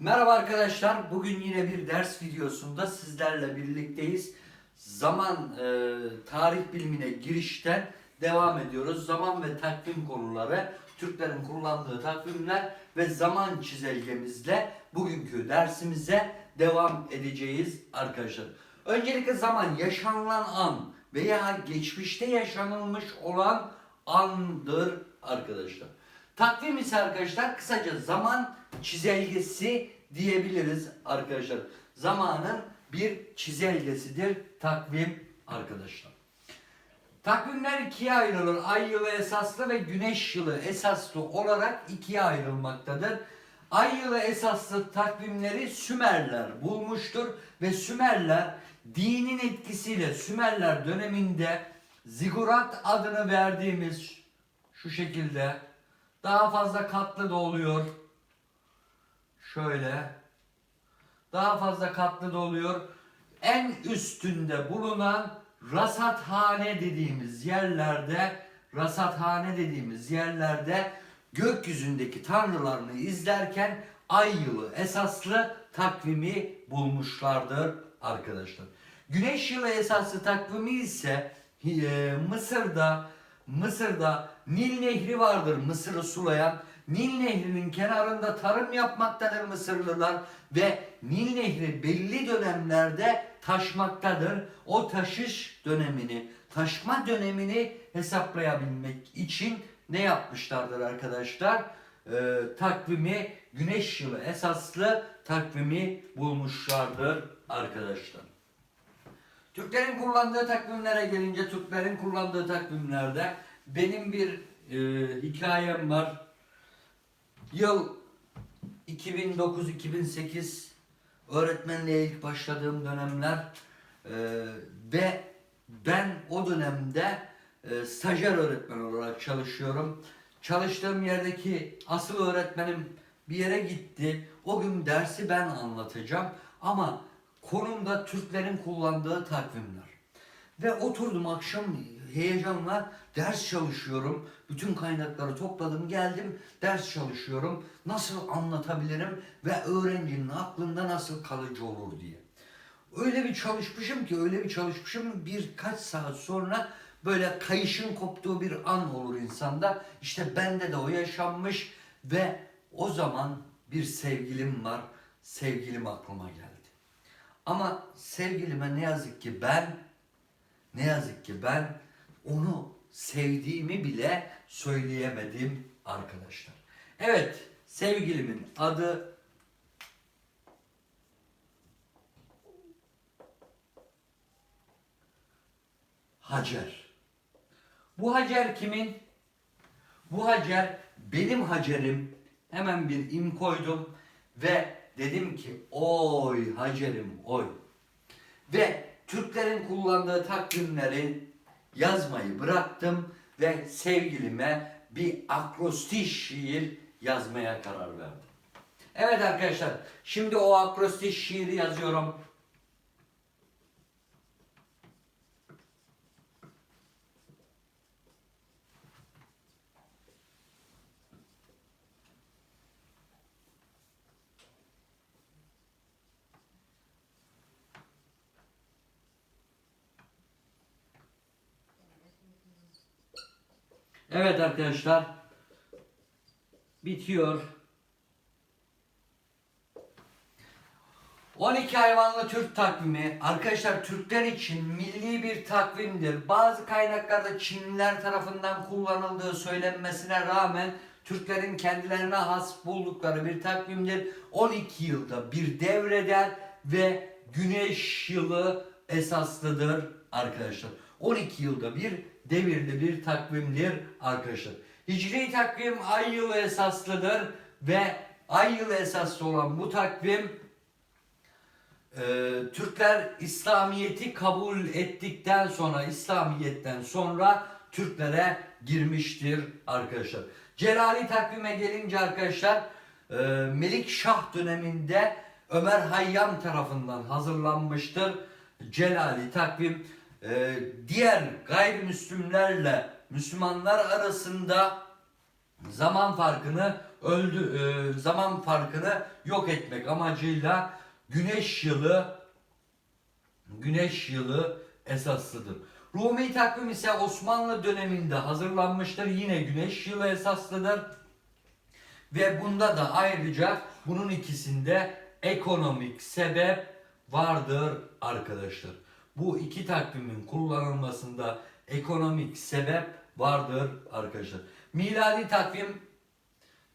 Merhaba arkadaşlar. Bugün yine bir ders videosunda sizlerle birlikteyiz. Zaman e, tarih bilimine girişten devam ediyoruz. Zaman ve takvim konuları, Türklerin kullandığı takvimler ve zaman çizelgemizle bugünkü dersimize devam edeceğiz arkadaşlar. Öncelikle zaman yaşanılan an veya geçmişte yaşanılmış olan andır arkadaşlar. Takvim ise arkadaşlar kısaca zaman çizelgesi diyebiliriz arkadaşlar. Zamanın bir çizelgesidir takvim arkadaşlar. Takvimler ikiye ayrılır. Ay yılı esaslı ve güneş yılı esaslı olarak ikiye ayrılmaktadır. Ay yılı esaslı takvimleri Sümerler bulmuştur ve Sümerler dinin etkisiyle Sümerler döneminde zigurat adını verdiğimiz şu şekilde daha fazla katlı da oluyor. Şöyle. Daha fazla katlı da oluyor. En üstünde bulunan rasathane dediğimiz yerlerde rasathane dediğimiz yerlerde gökyüzündeki tanrılarını izlerken ay yılı esaslı takvimi bulmuşlardır arkadaşlar. Güneş yılı esaslı takvimi ise e, Mısır'da Mısır'da Nil Nehri vardır Mısır'ı sulayan. Nil Nehri'nin kenarında tarım yapmaktadır Mısırlılar ve Nil Nehri belli dönemlerde taşmaktadır. O taşış dönemini, taşma dönemini hesaplayabilmek için ne yapmışlardır arkadaşlar? Ee, takvimi güneş yılı esaslı takvimi bulmuşlardır arkadaşlar. Türklerin kullandığı takvimlere gelince Türklerin kullandığı takvimlerde benim bir e, hikayem var. Yıl 2009-2008 öğretmenliğe ilk başladığım dönemler e, ve ben o dönemde e, stajyer öğretmen olarak çalışıyorum. Çalıştığım yerdeki asıl öğretmenim bir yere gitti. O gün dersi ben anlatacağım ama konumda Türklerin kullandığı takvimler. Ve oturdum akşam heyecanla ders çalışıyorum. Bütün kaynakları topladım geldim ders çalışıyorum. Nasıl anlatabilirim ve öğrencinin aklında nasıl kalıcı olur diye. Öyle bir çalışmışım ki öyle bir çalışmışım birkaç saat sonra böyle kayışın koptuğu bir an olur insanda. İşte bende de o yaşanmış ve o zaman bir sevgilim var. Sevgilim aklıma geldi. Ama sevgilime ne yazık ki ben ne yazık ki ben onu sevdiğimi bile söyleyemedim arkadaşlar. Evet, sevgilimin adı Hacer. Bu Hacer kimin? Bu Hacer benim Hacer'im. Hemen bir im koydum ve dedim ki oy Hacer'im oy. Ve Türklerin kullandığı takvimleri yazmayı bıraktım ve sevgilime bir akrostiş şiir yazmaya karar verdim. Evet arkadaşlar, şimdi o akrostiş şiiri yazıyorum. Evet arkadaşlar. Bitiyor. 12 hayvanlı Türk takvimi arkadaşlar Türkler için milli bir takvimdir. Bazı kaynaklarda Çinliler tarafından kullanıldığı söylenmesine rağmen Türklerin kendilerine has buldukları bir takvimdir. 12 yılda bir devreder ve güneş yılı esaslıdır arkadaşlar. 12 yılda bir devirli bir takvimdir arkadaşlar. Hicri takvim ay yılı esaslıdır ve ay yılı esaslı olan bu takvim e, Türkler İslamiyet'i kabul ettikten sonra İslamiyet'ten sonra Türklere girmiştir arkadaşlar. Celali takvime gelince arkadaşlar e, Melik Şah döneminde Ömer Hayyam tarafından hazırlanmıştır. Celali takvim e, diğer gayrimüslimlerle Müslümanlar arasında zaman farkını öldü e, zaman farkını yok etmek amacıyla güneş yılı güneş yılı esaslıdır. Rumi takvim ise Osmanlı döneminde hazırlanmıştır. Yine güneş yılı esaslıdır. Ve bunda da ayrıca bunun ikisinde ekonomik sebep vardır arkadaşlar. Bu iki takvimin kullanılmasında ekonomik sebep vardır arkadaşlar. Miladi takvim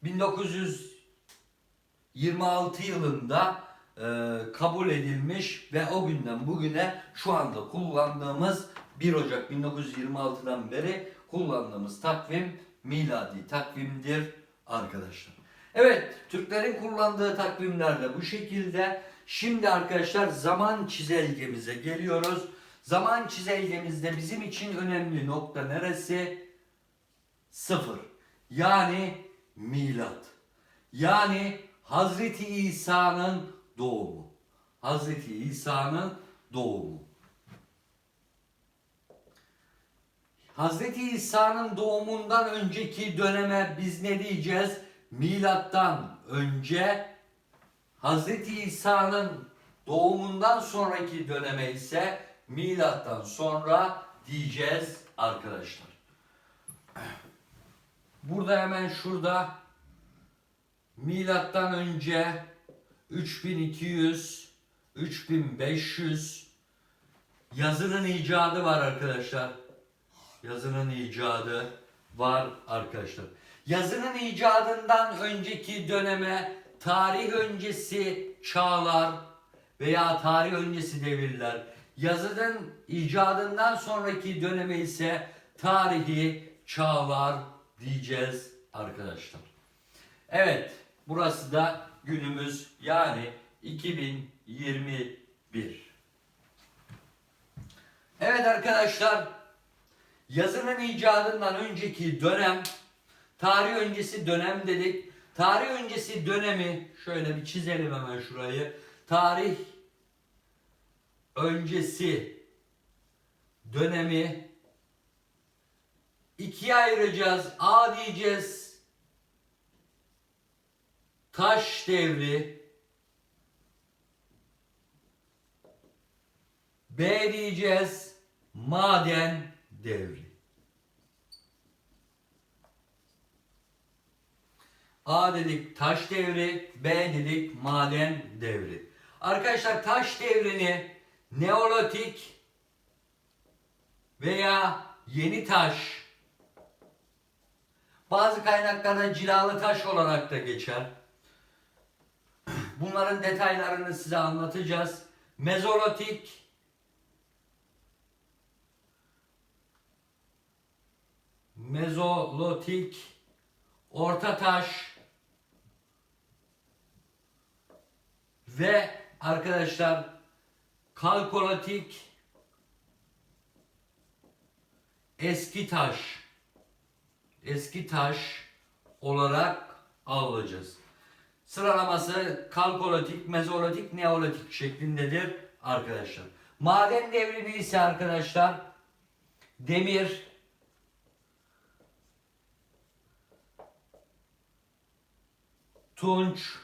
1926 yılında e, kabul edilmiş ve o günden bugüne şu anda kullandığımız 1 Ocak 1926'dan beri kullandığımız takvim miladi takvimdir arkadaşlar. Evet, Türklerin kullandığı takvimler de bu şekilde. Şimdi arkadaşlar zaman çizelgemize geliyoruz. Zaman çizelgemizde bizim için önemli nokta neresi? Sıfır. Yani milat. Yani Hazreti İsa'nın doğumu. Hazreti İsa'nın doğumu. Hazreti İsa'nın doğumundan önceki döneme biz ne diyeceğiz? Milattan önce Hazreti İsa'nın doğumundan sonraki döneme ise milattan sonra diyeceğiz arkadaşlar. Burada hemen şurada milattan önce 3200 3500 yazının icadı var arkadaşlar. Yazının icadı var arkadaşlar. Yazının icadından önceki döneme tarih öncesi çağlar veya tarih öncesi devirler. Yazının icadından sonraki döneme ise tarihi çağlar diyeceğiz arkadaşlar. Evet, burası da günümüz yani 2021. Evet arkadaşlar, yazının icadından önceki dönem, tarih öncesi dönem dedik. Tarih öncesi dönemi şöyle bir çizelim hemen şurayı. Tarih öncesi dönemi ikiye ayıracağız. A diyeceğiz. Taş devri. B diyeceğiz. Maden devri. A dedik taş devri, B dedik maden devri. Arkadaşlar taş devrini Neolitik veya yeni taş bazı kaynaklarda cilalı taş olarak da geçer. Bunların detaylarını size anlatacağız. Mezolitik Mezolitik Orta Taş ve arkadaşlar kalkolatik eski taş eski taş olarak alacağız. Sıralaması kalkolatik, mezolitik, neolitik şeklindedir arkadaşlar. Maden devrini ise arkadaşlar demir, tunç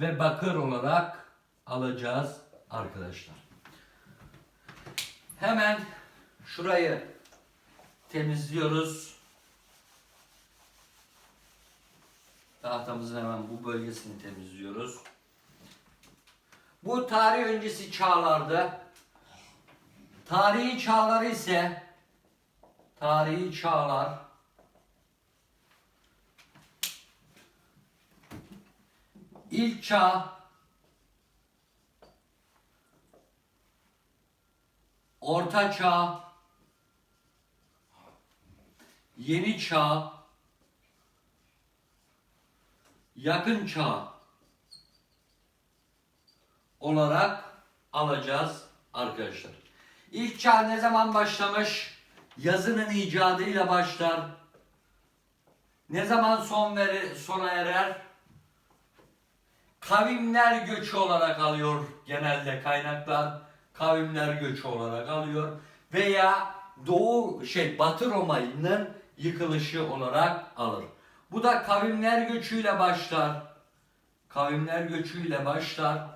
ve bakır olarak alacağız arkadaşlar. Hemen şurayı temizliyoruz. Tahtamızın hemen bu bölgesini temizliyoruz. Bu tarih öncesi çağlarda tarihi çağları ise tarihi çağlar ilk çağ Orta Çağ, Yeni Çağ, Yakın Çağ olarak alacağız arkadaşlar. İlk çağ ne zaman başlamış? Yazının icadıyla başlar. Ne zaman son verir, sona erer? Kavimler göçü olarak alıyor genelde kaynaklar kavimler göçü olarak alıyor veya Doğu şey Batı Roma'nın yıkılışı olarak alır. Bu da kavimler göçüyle başlar. Kavimler göçüyle başlar.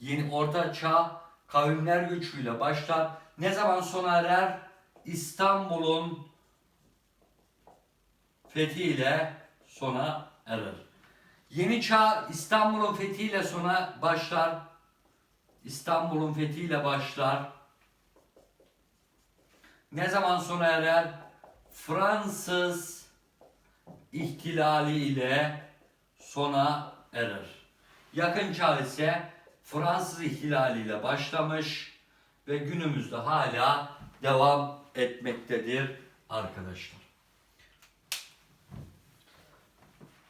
Yeni orta çağ kavimler göçüyle başlar. Ne zaman sona erer? İstanbul'un fethiyle sona erer. Yeni çağ İstanbul'un fethiyle sona başlar. İstanbul'un fethiyle başlar. Ne zaman sona erer? Fransız ihtilali ile sona erer. Yakın çağ ise Fransız ihtilaliyle başlamış ve günümüzde hala devam etmektedir arkadaşlar.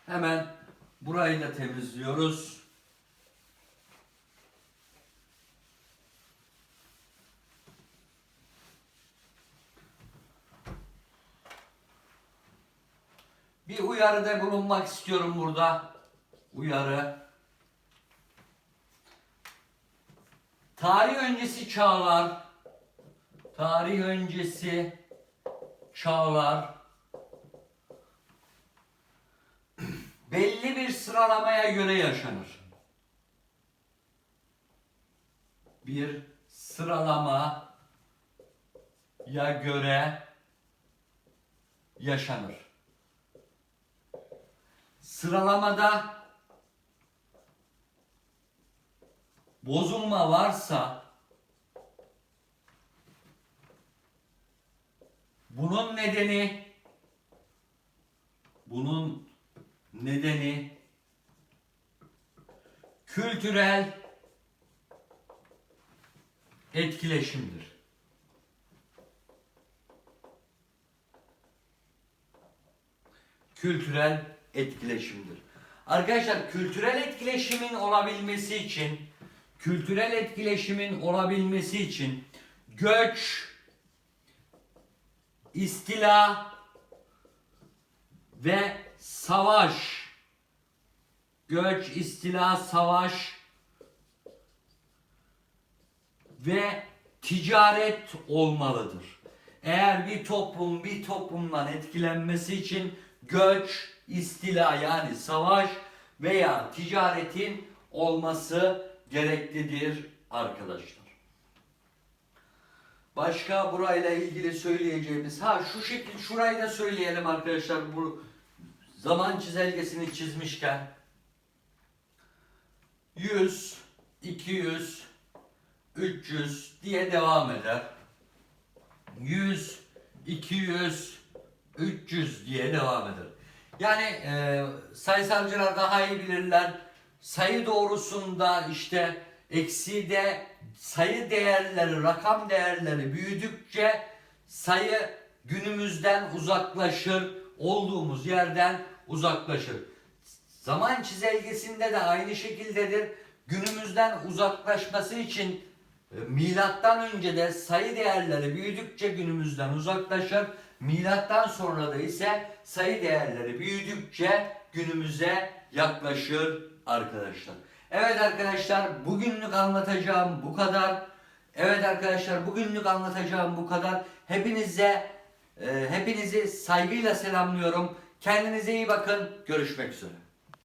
Hemen burayı da temizliyoruz. Bir uyarıda bulunmak istiyorum burada. Uyarı. Tarih öncesi çağlar, tarih öncesi çağlar belli bir sıralamaya göre yaşanır. Bir sıralamaya göre yaşanır. Sıralamada bozulma varsa bunun nedeni bunun nedeni kültürel etkileşimdir. Kültürel etkileşimdir. Arkadaşlar kültürel etkileşimin olabilmesi için kültürel etkileşimin olabilmesi için göç, istila ve savaş göç, istila, savaş ve ticaret olmalıdır. Eğer bir toplum bir toplumdan etkilenmesi için göç, istila yani savaş veya ticaretin olması gereklidir arkadaşlar. Başka burayla ilgili söyleyeceğimiz ha şu şekil şurayı da söyleyelim arkadaşlar bu zaman çizelgesini çizmişken 100 200 300 diye devam eder. 100 200 300 diye devam eder. Yani e, sayısalcılar daha iyi bilirler. Sayı doğrusunda işte eksi de sayı değerleri, rakam değerleri büyüdükçe sayı günümüzden uzaklaşır, olduğumuz yerden uzaklaşır. Zaman çizelgesinde de aynı şekildedir. Günümüzden uzaklaşması için milattan önce de sayı değerleri büyüdükçe günümüzden uzaklaşır. Milattan sonra da ise sayı değerleri büyüdükçe günümüze yaklaşır arkadaşlar. Evet arkadaşlar bugünlük anlatacağım bu kadar. Evet arkadaşlar bugünlük anlatacağım bu kadar. Hepinize e, hepinizi saygıyla selamlıyorum. Kendinize iyi bakın. Görüşmek üzere.